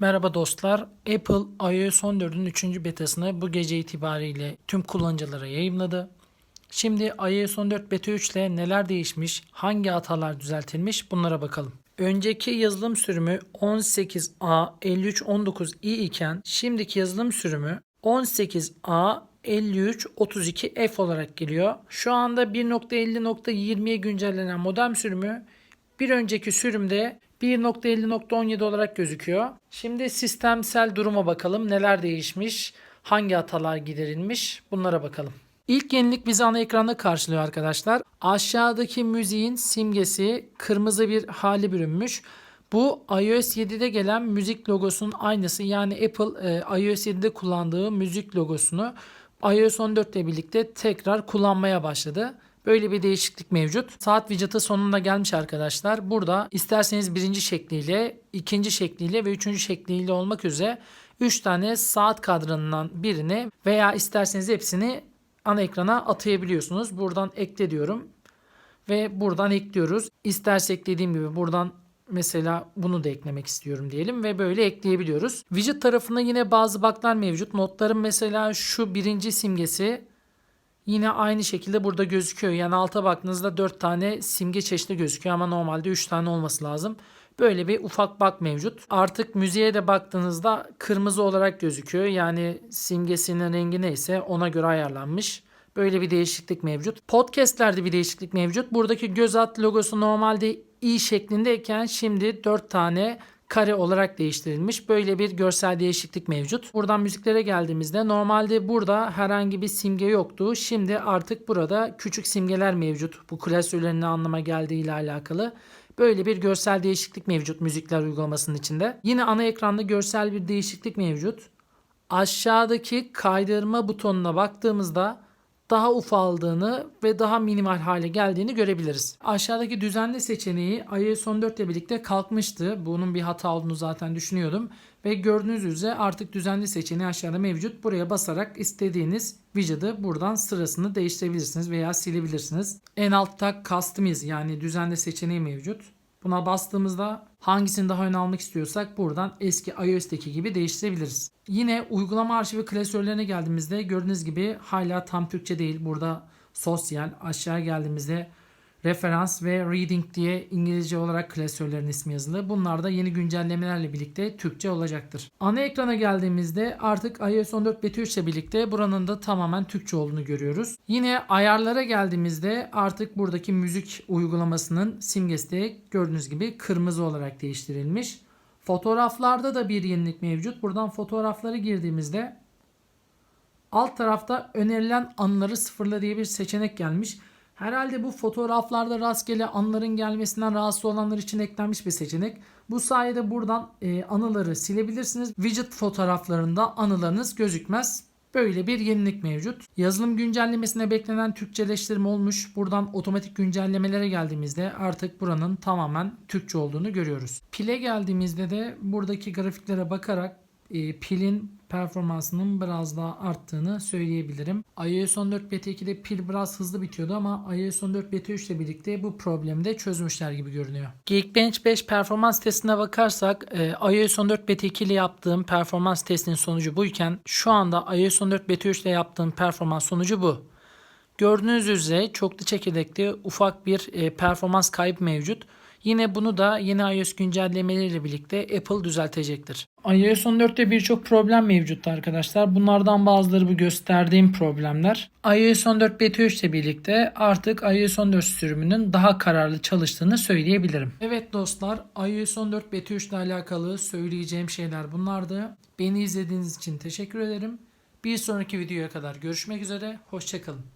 Merhaba dostlar. Apple iOS 14'ün 3. betasını bu gece itibariyle tüm kullanıcılara yayımladı. Şimdi iOS 14 beta 3 ile neler değişmiş, hangi hatalar düzeltilmiş bunlara bakalım. Önceki yazılım sürümü 18A 5319i iken şimdiki yazılım sürümü 18A 5332F olarak geliyor. Şu anda 1.50.20'ye güncellenen modem sürümü bir önceki sürümde 1.50.17 olarak gözüküyor. Şimdi sistemsel duruma bakalım. Neler değişmiş? Hangi hatalar giderilmiş? Bunlara bakalım. İlk yenilik bizi ana ekranda karşılıyor arkadaşlar. Aşağıdaki müziğin simgesi kırmızı bir hali bürünmüş. Bu iOS 7'de gelen müzik logosunun aynısı. Yani Apple e, iOS 7'de kullandığı müzik logosunu iOS 14 ile birlikte tekrar kullanmaya başladı. Böyle bir değişiklik mevcut. Saat widget'ı sonunda gelmiş arkadaşlar. Burada isterseniz birinci şekliyle, ikinci şekliyle ve üçüncü şekliyle olmak üzere 3 tane saat kadranından birini veya isterseniz hepsini ana ekrana atayabiliyorsunuz. Buradan ekle diyorum ve buradan ekliyoruz. İstersek dediğim gibi buradan mesela bunu da eklemek istiyorum diyelim ve böyle ekleyebiliyoruz. Widget tarafında yine bazı bug'lar mevcut. Notların mesela şu birinci simgesi Yine aynı şekilde burada gözüküyor. Yani alta baktığınızda 4 tane simge çeşidi gözüküyor ama normalde 3 tane olması lazım. Böyle bir ufak bak mevcut. Artık müziğe de baktığınızda kırmızı olarak gözüküyor. Yani simgesinin rengi neyse ona göre ayarlanmış. Böyle bir değişiklik mevcut. Podcast'lerde bir değişiklik mevcut. Buradaki göz at logosu normalde i şeklindeyken şimdi 4 tane kare olarak değiştirilmiş. Böyle bir görsel değişiklik mevcut. Buradan müziklere geldiğimizde normalde burada herhangi bir simge yoktu. Şimdi artık burada küçük simgeler mevcut. Bu klasörlerin ne anlama geldiği ile alakalı. Böyle bir görsel değişiklik mevcut müzikler uygulamasının içinde. Yine ana ekranda görsel bir değişiklik mevcut. Aşağıdaki kaydırma butonuna baktığımızda daha ufaldığını ve daha minimal hale geldiğini görebiliriz. Aşağıdaki düzenli seçeneği iOS 14 ile birlikte kalkmıştı. Bunun bir hata olduğunu zaten düşünüyordum. Ve gördüğünüz üzere artık düzenli seçeneği aşağıda mevcut. Buraya basarak istediğiniz widget'ı buradan sırasını değiştirebilirsiniz veya silebilirsiniz. En altta Customize yani düzenli seçeneği mevcut. Buna bastığımızda hangisini daha öne almak istiyorsak buradan eski iOS'teki gibi değiştirebiliriz. Yine uygulama arşivi klasörlerine geldiğimizde gördüğünüz gibi hala tam Türkçe değil. Burada sosyal aşağı geldiğimizde referans ve reading diye İngilizce olarak klasörlerin ismi yazılı. Bunlar da yeni güncellemelerle birlikte Türkçe olacaktır. Ana ekrana geldiğimizde artık iOS 14 beta 3 ile birlikte buranın da tamamen Türkçe olduğunu görüyoruz. Yine ayarlara geldiğimizde artık buradaki müzik uygulamasının simgesi de gördüğünüz gibi kırmızı olarak değiştirilmiş. Fotoğraflarda da bir yenilik mevcut. Buradan fotoğrafları girdiğimizde alt tarafta önerilen anıları sıfırla diye bir seçenek gelmiş. Herhalde bu fotoğraflarda rastgele anıların gelmesinden rahatsız olanlar için eklenmiş bir seçenek. Bu sayede buradan e, anıları silebilirsiniz. Widget fotoğraflarında anılarınız gözükmez. Böyle bir yenilik mevcut. Yazılım güncellemesine beklenen Türkçeleştirme olmuş. Buradan otomatik güncellemelere geldiğimizde artık buranın tamamen Türkçe olduğunu görüyoruz. Pile geldiğimizde de buradaki grafiklere bakarak e, pilin performansının biraz daha arttığını söyleyebilirim. iOS 14 Beta 2'de pil biraz hızlı bitiyordu ama iOS 14 Beta 3 ile birlikte bu problemi de çözmüşler gibi görünüyor. Geekbench 5 performans testine bakarsak e, iOS 14 Beta 2 ile yaptığım performans testinin sonucu buyken şu anda iOS 14 Beta 3 ile yaptığım performans sonucu bu. Gördüğünüz üzere çoklu çekirdekli ufak bir e, performans kaybı mevcut. Yine bunu da yeni iOS güncellemeleriyle birlikte Apple düzeltecektir. iOS 14'te birçok problem mevcuttu arkadaşlar. Bunlardan bazıları bu gösterdiğim problemler. iOS 14 Beta 3 ile birlikte artık iOS 14 sürümünün daha kararlı çalıştığını söyleyebilirim. Evet dostlar iOS 14 Beta 3 ile alakalı söyleyeceğim şeyler bunlardı. Beni izlediğiniz için teşekkür ederim. Bir sonraki videoya kadar görüşmek üzere. Hoşçakalın.